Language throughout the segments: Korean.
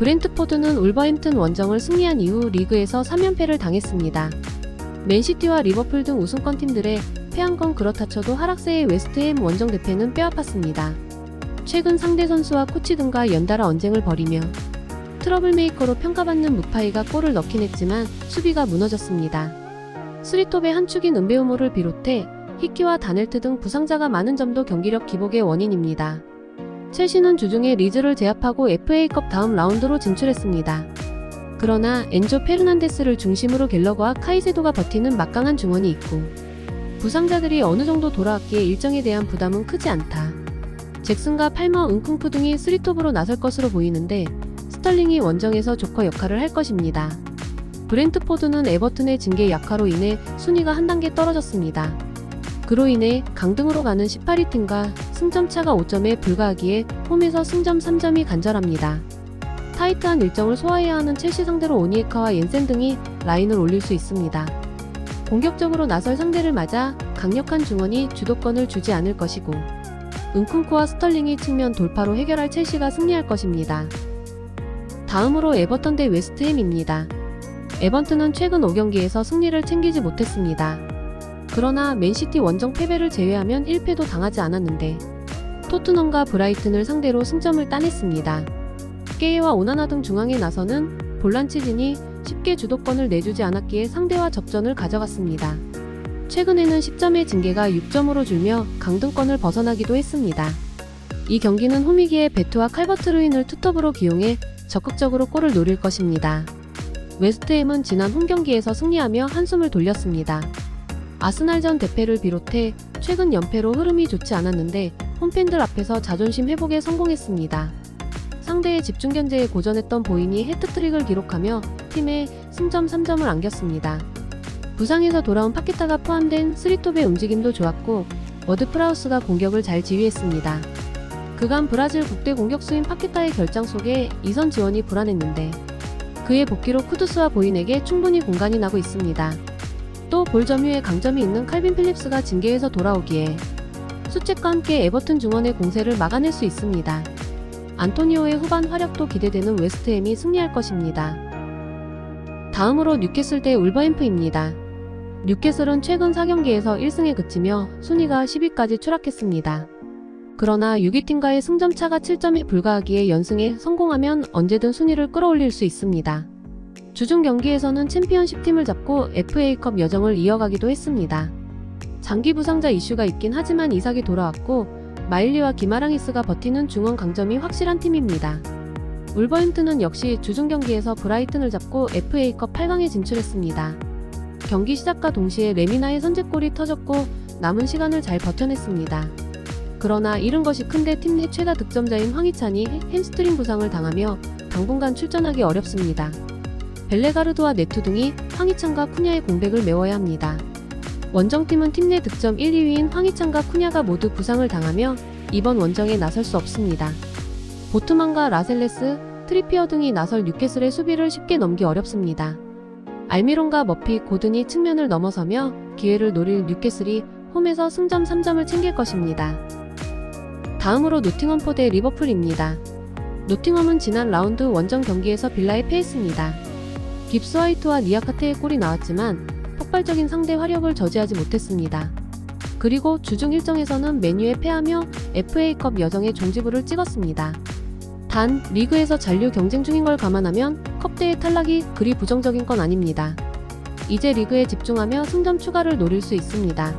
브렌트포드는 울버햄튼 원정을 승리한 이후 리그에서 3연패를 당했습니다. 맨시티와 리버풀 등 우승권 팀들의 패한 건 그렇다 쳐도 하락세의 웨스트햄 원정 대패는 뼈아팠습니다. 최근 상대 선수와 코치 등과 연달아 언쟁을 벌이며 트러블 메이커로 평가받는 무파이가 골을 넣긴 했지만 수비가 무너졌습니다. 스리톱의 한 축인 은베우모를 비롯해 히키와 다넬트 등 부상자가 많은 점도 경기력 기복의 원인입니다. 첼시는 주중에 리즈를 제압하고 FA컵 다음 라운드로 진출했습니다. 그러나 엔조 페르난데스를 중심으로 갤러거와 카이세도가 버티는 막강한 중원이 있고 부상자들이 어느 정도 돌아왔기에 일정에 대한 부담은 크지 않다. 잭슨과 팔머, 은쿵푸 등이 스리톱으로 나설 것으로 보이는데 스털링이 원정에서 조커 역할을 할 것입니다. 브렌트포드는 에버튼의 징계 약화로 인해 순위가 한 단계 떨어졌습니다. 그로 인해 강등으로 가는 18위 팀과 승점 차가 5점에 불과하기에 홈에서 승점 3점이 간절합니다. 타이트한 일정을 소화해야 하는 첼시 상대로 오니에카와 옌센 등이 라인을 올릴 수 있습니다. 공격적으로 나설 상대를 맞아 강력한 중원이 주도권을 주지 않을 것이고 은쿤쿠와 스털링이 측면 돌파로 해결할 첼시가 승리할 것입니다. 다음으로 에버턴 대 웨스트햄입니다. 에버튼은 최근 5경기에서 승리를 챙기지 못했습니다. 그러나 맨시티 원정 패배를 제외하면 1패도 당하지 않았는데 토트넘과 브라이튼을 상대로 승점을 따냈습니다. 게이와 오나나 등 중앙에 나서는 볼란치진이 쉽게 주도권을 내주지 않았기에 상대와 접전을 가져갔습니다. 최근에는 10점의 징계가 6점으로 줄며 강등권을 벗어나기도 했습니다. 이 경기는 홈이기에 베트와 칼버트 루인을 투톱으로 기용해 적극적으로 골을 노릴 것입니다. 웨스트햄은 지난 홈 경기에서 승리하며 한숨을 돌렸습니다. 아스날전 대패를 비롯해 최근 연패로 흐름이 좋지 않았는데 홈팬들 앞에서 자존심 회복에 성공했습니다. 상대의 집중 견제에 고전했던 보인이 해트트릭을 기록하며 팀에 승점 3점을 안겼습니다. 부상에서 돌아온 파키타가 포함된 스리톱의 움직임도 좋았고 워드 프라우스가 공격을 잘 지휘했습니다. 그간 브라질 국대 공격수인 파키타의 결장 속에 이선 지원이 불안했는데 그의 복귀로 쿠두스와 보인에게 충분히 공간이 나고 있습니다. 또 볼 점유에 강점이 있는 칼빈 필립스가 징계에서 돌아오기에 수책과 함께 에버튼 중원의 공세를 막아낼 수 있습니다. 안토니오의 후반 활약도 기대되는 웨스트햄이 승리할 것입니다. 다음으로 뉴캐슬 대 울버햄프입니다. 뉴캐슬은 최근 4경기에서 1승에 그치며 순위가 10위까지 추락했습니다. 그러나 6위 팀과의 승점 차가 7점에 불과하기에 연승에 성공하면 언제든 순위를 끌어올릴 수 있습니다. 주중 경기에서는 챔피언십 팀을 잡고 FA컵 여정을 이어가기도 했습니다. 장기 부상자 이슈가 있긴 하지만 이삭이 돌아왔고 마일리와 기마랑이스가 버티는 중원 강점이 확실한 팀입니다. 울버햄튼은 역시 주중 경기에서 브라이튼을 잡고 FA컵 8강에 진출했습니다. 경기 시작과 동시에 레미나의 선제골이 터졌고 남은 시간을 잘 버텨냈습니다. 그러나 잃은 것이 큰데 팀 내 최다 득점자인 황희찬이 햄스트링 부상을 당하며 당분간 출전하기 어렵습니다. 벨레가르드와 네투 등이 황희찬과 쿠냐의 공백을 메워야 합니다. 원정팀은 팀 내 득점 1, 2위인 황희찬과 쿠냐가 모두 부상을 당하며 이번 원정에 나설 수 없습니다. 보트만과 라셀레스, 트리피어 등이 나설 뉴캐슬의 수비를 쉽게 넘기 어렵습니다. 알미론과 머피, 고든이 측면을 넘어서며 기회를 노릴 뉴캐슬이 홈에서 승점 3점을 챙길 것입니다. 다음으로 노팅엄포 대 리버풀입니다. 노팅엄은 지난 라운드 원정 경기에서 빌라에 패했습니다. 깁스 화이트와 니아카테의 골이 나왔지만 폭발적인 상대 화력을 저지하지 못했습니다. 그리고 주중 일정에서는 메뉴에 패하며 FA컵 여정의 종지부를 찍었습니다. 단, 리그에서 잔류 경쟁 중인 걸 감안하면 컵대의 탈락이 그리 부정적인 건 아닙니다. 이제 리그에 집중하며 승점 추가를 노릴 수 있습니다.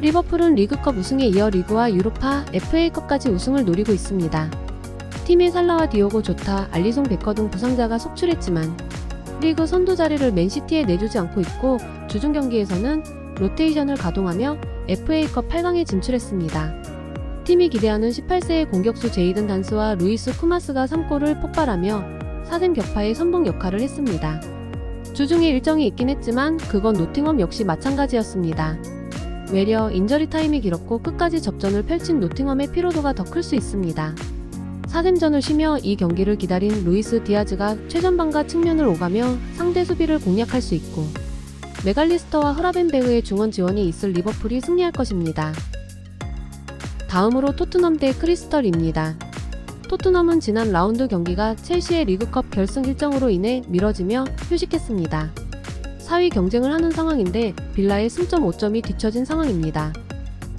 리버풀은 리그컵 우승에 이어 리그와 유로파, FA컵까지 우승을 노리고 있습니다. 팀의 살라와 디오고 조타, 알리송 베커 등 부상자가 속출했지만 리그 선두 자리를 맨시티에 내주지 않고 있고 주중 경기에서는 로테이션을 가동하며 FA컵 8강에 진출했습니다. 팀이 기대하는 18세의 공격수 제이든 단스와 루이스 쿠마스가 3골을 폭발하며 4샘 격파의 선봉 역할을 했습니다. 주중에 일정이 있긴 했지만 그건 노팅엄 역시 마찬가지였습니다. 외려 인저리 타임이 길었고 끝까지 접전을 펼친 노팅엄의 피로도가 더 클 수 있습니다. 4샘전을 쉬며 이 경기를 기다린 루이스 디아즈가 최전방과 측면을 오가며 상대 수비를 공략할 수 있고 메갈리스터와 흐라벤베흐의 중원 지원이 있을 리버풀이 승리할 것입니다. 다음으로 토트넘 대 크리스털입니다. 토트넘은 지난 라운드 경기가 첼시의 리그컵 결승 일정으로 인해 미뤄지며 휴식했습니다. 4위 경쟁을 하는 상황인데 빌라의 승점 5점이 뒤처진 상황입니다.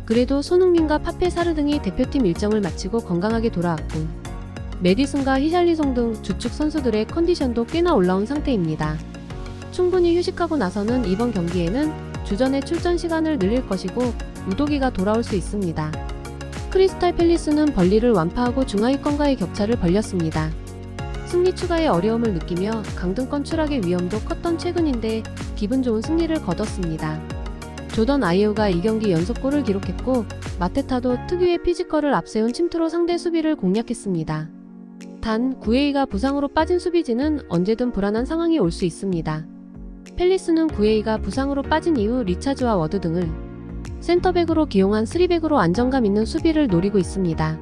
그래도 손흥민과 파페 사르 등이 대표팀 일정을 마치고 건강하게 돌아왔고 메디슨과 히샬리송 등 주축 선수들의 컨디션도 꽤나 올라온 상태입니다. 충분히 휴식하고 나서는 이번 경기에는 주전의 출전 시간을 늘릴 것이고 우도기가 돌아올 수 있습니다. 크리스탈 팰리스는 벌리를 완파하고 중하위권과의 격차를 벌렸습니다. 승리 추가에 어려움을 느끼며 강등권 추락의 위험도 컸던 최근인데 기분 좋은 승리를 거뒀습니다. 조던 아이유가 2경기 연속골을 기록했고 마테타도 특유의 피지컬을 앞세운 침투로 상대 수비를 공략했습니다. 단 구에이가 부상으로 빠진 수비진은 언제든 불안한 상황이 올 수 있습니다. 펠리스는 구에이가 부상으로 빠진 이후 리차즈와 워드 등을 센터백으로 기용한 3백으로 안정감 있는 수비를 노리고 있습니다.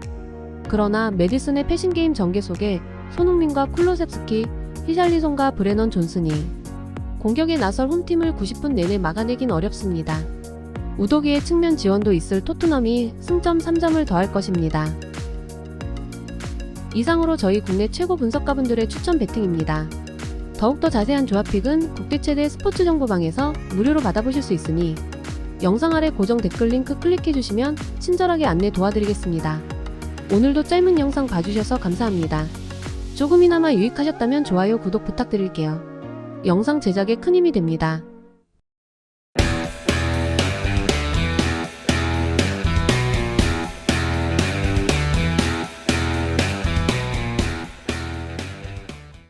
그러나 메디슨의 패신게임 전개 속에 손흥민과 쿨로셉스키, 히샬리송과 브레넌 존슨이 공격에 나설 홈팀을 90분 내내 막아내긴 어렵습니다. 우도기의 측면 지원도 있을 토트넘이 승점 3점을 더할 것입니다. 이상으로 저희 국내 최고 분석가분들의 추천 배팅입니다. 더욱더 자세한 조합픽은 국대 최대 스포츠 정보방에서 무료로 받아보실 수 있으니 영상 아래 고정 댓글 링크 클릭해주시면 친절하게 안내 도와드리겠습니다. 오늘도 짧은 영상 봐주셔서 감사합니다. 조금이나마 유익하셨다면 좋아요, 구독 부탁드릴게요. 영상 제작에 큰 힘이 됩니다.